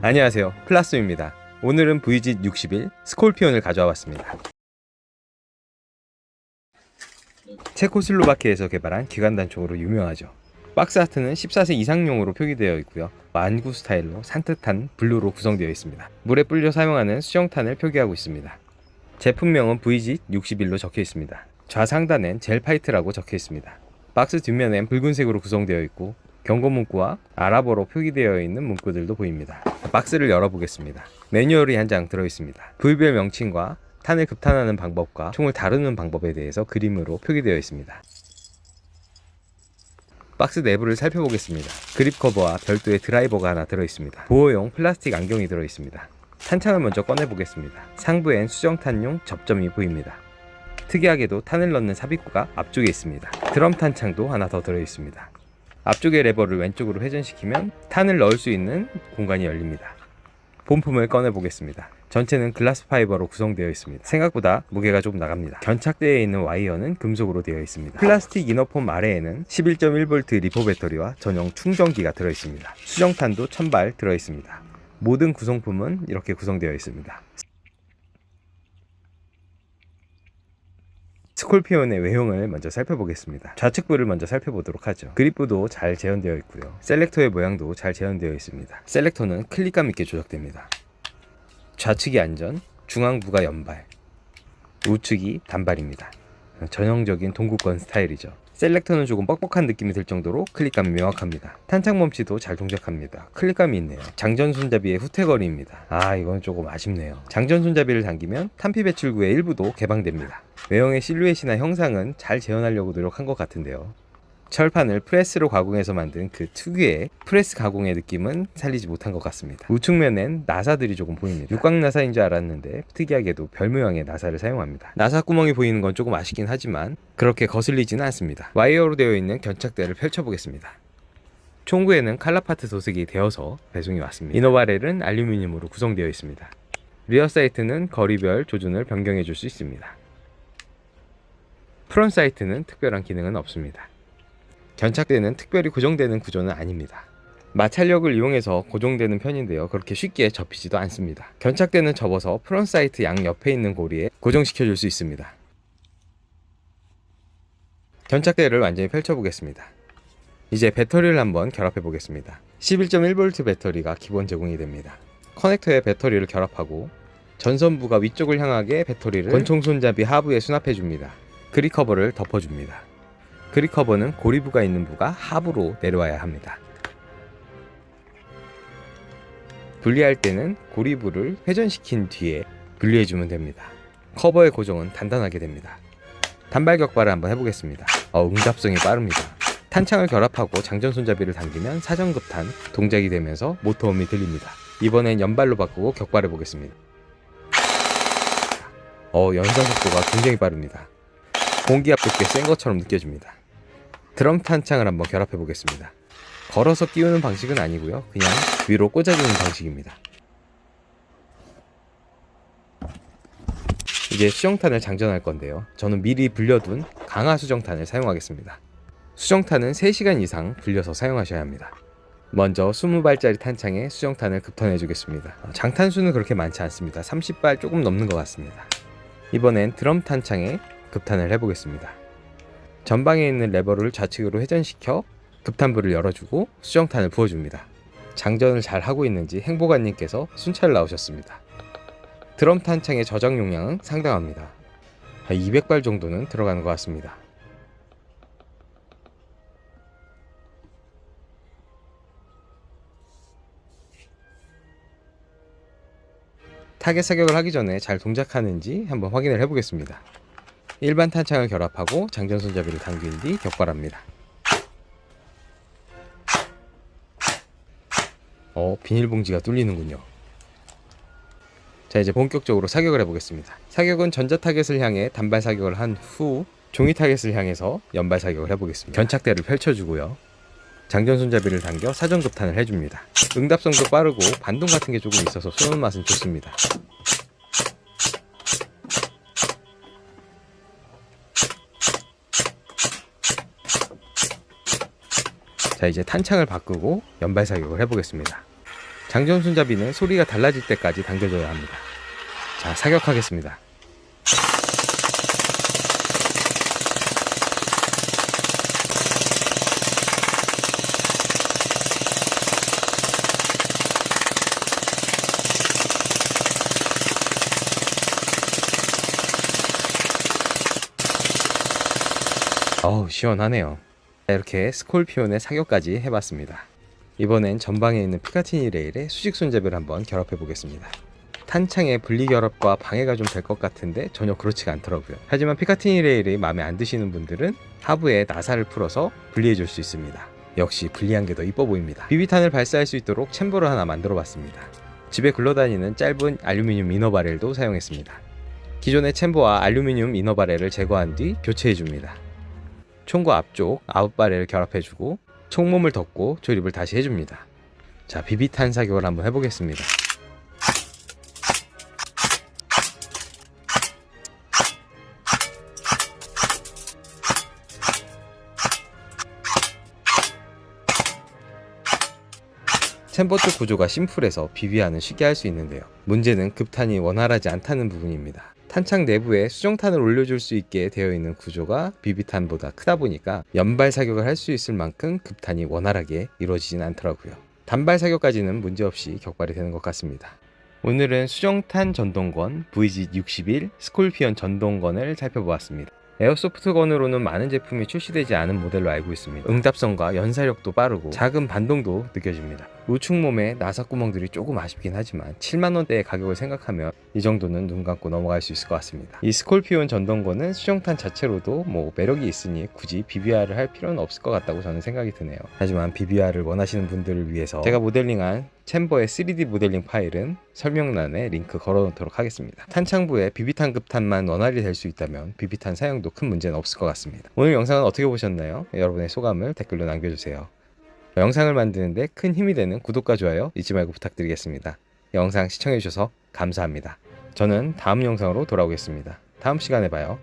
안녕하세요. 플라스입니다. 오늘은 VG 61 스콜피온을 가져와 봤습니다. 체코슬로바키아에서 개발한 기관 단총으로 유명하죠. 박스 아트는 14세 이상용으로 표기되어 있고요. 완구 스타일로 산뜻한 블루로 구성되어 있습니다. 물에 불려 사용하는 수정탄을 표기하고 있습니다. 제품명은 VG 61로 적혀 있습니다. 좌상단엔 젤파이트라고 적혀 있습니다. 박스 뒷면엔 붉은색으로 구성되어 있고 경고 문구와 아랍어로 표기되어 있는 문구들도 보입니다. 박스를 열어보겠습니다. 매뉴얼이 한 장 들어 있습니다. 부위별 명칭과 탄을 급탄하는 방법과 총을 다루는 방법에 대해서 그림으로 표기되어 있습니다. 박스 내부를 살펴보겠습니다. 그립 커버와 별도의 드라이버가 하나 들어 있습니다. 보호용 플라스틱 안경이 들어 있습니다. 탄창을 먼저 꺼내 보겠습니다. 상부엔 수정탄용 접점이 보입니다. 특이하게도 탄을 넣는 삽입구가 앞쪽에 있습니다. 드럼 탄창도 하나 더 들어 있습니다. 앞쪽의 레버를 왼쪽으로 회전시키면 탄을 넣을 수 있는 공간이 열립니다. 본품을 꺼내 보겠습니다. 전체는 글라스 파이버로 구성되어 있습니다. 생각보다 무게가 좀 나갑니다. 견착대에 있는 와이어는 금속으로 되어 있습니다. 플라스틱 이너폼 아래에는 11.1V 리포 배터리와 전용 충전기가 들어 있습니다. 수정탄도 1000발 들어 있습니다. 모든 구성품은 이렇게 구성되어 있습니다. 스콜피온의 외형을 먼저 살펴보겠습니다. 좌측부를 먼저 살펴보도록 하죠. 그립부도 잘 재현되어 있고요. 셀렉터의 모양도 잘 재현되어 있습니다. 셀렉터는 클릭감 있게 조작됩니다. 좌측이 안전, 중앙부가 연발, 우측이 단발입니다. 전형적인 동구권 스타일이죠. 셀렉터는 조금 뻑뻑한 느낌이 들 정도로 클릭감이 명확합니다. 탄창 멈치도 잘 동작합니다. 클릭감이 있네요. 장전 손잡이의 후퇴거리입니다. 아 이건 조금 아쉽네요. 장전 손잡이를 당기면 탄피 배출구의 일부도 개방됩니다. 외형의 실루엣이나 형상은 잘 재현하려고 노력한 것 같은데요. 철판을 프레스로 가공해서 만든 그 특유의 프레스 가공의 느낌은 살리지 못한 것 같습니다. 우측면엔 나사들이 조금 보입니다. 육각 나사인 줄 알았는데 특이하게도 별 모양의 나사를 사용합니다. 나사 구멍이 보이는 건 조금 아쉽긴 하지만 그렇게 거슬리지는 않습니다. 와이어로 되어 있는 견착대를 펼쳐보겠습니다. 총구에는 칼라파트 도색이 되어서 배송이 왔습니다. 이너바렐은 알루미늄으로 구성되어 있습니다. 리어 사이트는 거리별 조준을 변경해 줄 수 있습니다. 프론 사이트는 특별한 기능은 없습니다. 견착대는 특별히 고정되는 구조는 아닙니다. 마찰력을 이용해서 고정되는 편인데요. 그렇게 쉽게 접히지도 않습니다. 견착대는 접어서 프론 사이트 양 옆에 있는 고리에 고정시켜 줄 수 있습니다. 견착대를 완전히 펼쳐 보겠습니다. 이제 배터리를 한번 결합해 보겠습니다. 11.1V 배터리가 기본 제공이 됩니다. 커넥터에 배터리를 결합하고 전선부가 위쪽을 향하게 배터리를 권총 손잡이 하부에 수납해 줍니다. 그립 커버를 덮어 줍니다. 그립 커버는 고리부가 있는 부가 하부로 내려와야 합니다. 분리할 때는 고리부를 회전시킨 뒤에 분리해주면 됩니다. 커버의 고정은 단단하게 됩니다. 단발 격발을 한번 해보겠습니다. 어, 응답성이 빠릅니다. 탄창을 결합하고 장전 손잡이를 당기면 사정급탄 동작이 되면서 모터음이 들립니다. 이번엔 연발로 바꾸고 격발해 보겠습니다. 어, 연산 속도가 굉장히 빠릅니다. 공기 압도 꽤 센 것처럼 느껴집니다. 드럼 탄창을 한번 결합해 보겠습니다. 걸어서 끼우는 방식은 아니고요. 그냥 위로 꽂아주는 방식입니다. 이제 수정탄을 장전할 건데요. 저는 미리 불려둔 강화 수정탄을 사용하겠습니다. 수정탄은 3시간 이상 불려서 사용하셔야 합니다. 먼저 20발짜리 탄창에 수정탄을 급턴해 주겠습니다. 장탄수는 그렇게 많지 않습니다. 30발 조금 넘는 것 같습니다. 이번엔 드럼 탄창에 급탄을 해보겠습니다. 전방에 있는 레버를 좌측으로 회전시켜 급탄부를 열어주고 수정탄을 부어줍니다. 장전을 잘 하고 있는지 행보관님께서 순찰 나오셨습니다. 드럼 탄창의 저장 용량은 상당합니다. 200발 정도는 들어가는 것 같습니다. 타겟 사격을 하기 전에 잘 동작하는지 한번 확인을 해보겠습니다. 일반 탄창을 결합하고 장전 손잡이를 당긴 뒤 격발합니다. 어, 비닐봉지가 뚫리는군요. 자, 이제 본격적으로 사격을 해보겠습니다. 사격은 전자 타겟을 향해 단발 사격을 한 후 종이 타겟을 향해서 연발 사격을 해보겠습니다. 견착대를 펼쳐주고요. 장전 손잡이를 당겨 사정급탄을 해줍니다. 응답성도 빠르고 반동 같은 게 조금 있어서 쏘는 맛은 좋습니다. 자 이제 탄창을 바꾸고 연발 사격을 해보겠습니다. 장전 손잡이는 소리가 달라질 때까지 당겨줘야 합니다. 자, 사격하겠습니다. 어우, 시원하네요. 자, 이렇게 스콜피온의 사격까지 해봤습니다. 이번엔 전방에 있는 피카티니 레일에 수직 손잡이를 한번 결합해 보겠습니다. 탄창의 분리 결합과 방해가 좀 될 것 같은데 전혀 그렇지가 않더라고요. 하지만 피카티니 레일이 마음에 안 드시는 분들은 하부에 나사를 풀어서 분리해 줄 수 있습니다. 역시 분리한 게 더 이뻐 보입니다. 비비탄을 발사할 수 있도록 챔버를 하나 만들어 봤습니다. 집에 굴러다니는 짧은 알루미늄 이너 바렐도 사용했습니다. 기존의 챔버와 알루미늄 이너 바렐을 제거한 뒤 교체해 줍니다. 총과 앞쪽 아웃바렐을 결합해주고 총몸을 덮고 조립을 다시 해줍니다. 자, 비비탄 사격을 한번 해보겠습니다. 챔버 쪽 구조가 심플해서 비비안은 쉽게 할 수 있는데요. 문제는 급탄이 원활하지 않다는 부분입니다. 탄창 내부에 수정탄을 올려줄 수 있게 되어 있는 구조가 비비탄보다 크다 보니까 연발 사격을 할 수 있을 만큼 급탄이 원활하게 이루어지진 않더라고요. 단발 사격까지는 문제없이 격발이 되는 것 같습니다. 오늘은 수정탄 전동건 VG61 스콜피언 전동건을 살펴보았습니다. 에어소프트건으로는 많은 제품이 출시되지 않은 모델로 알고 있습니다. 응답성과 연사력도 빠르고 작은 반동도 느껴집니다. 우측 몸에 나사 구멍들이 조금 아쉽긴 하지만 7만원대의 가격을 생각하면 이 정도는 눈 감고 넘어갈 수 있을 것 같습니다. 이 스콜피온 전동건은 수정탄 자체로도 뭐 매력이 있으니 굳이 BBR을 할 필요는 없을 것 같다고 저는 생각이 드네요. 하지만 BBR을 원하시는 분들을 위해서 제가 모델링한 챔버의 3D 모델링 파일은 설명란에 링크 걸어놓도록 하겠습니다. 탄창부에 비비탄 급탄만 원활히 될 수 있다면 비비탄 사용도 큰 문제는 없을 것 같습니다. 오늘 영상은 어떻게 보셨나요? 여러분의 소감을 댓글로 남겨주세요. 영상을 만드는데 큰 힘이 되는 구독과 좋아요 잊지 말고 부탁드리겠습니다. 영상 시청해주셔서 감사합니다. 저는 다음 영상으로 돌아오겠습니다. 다음 시간에 봐요.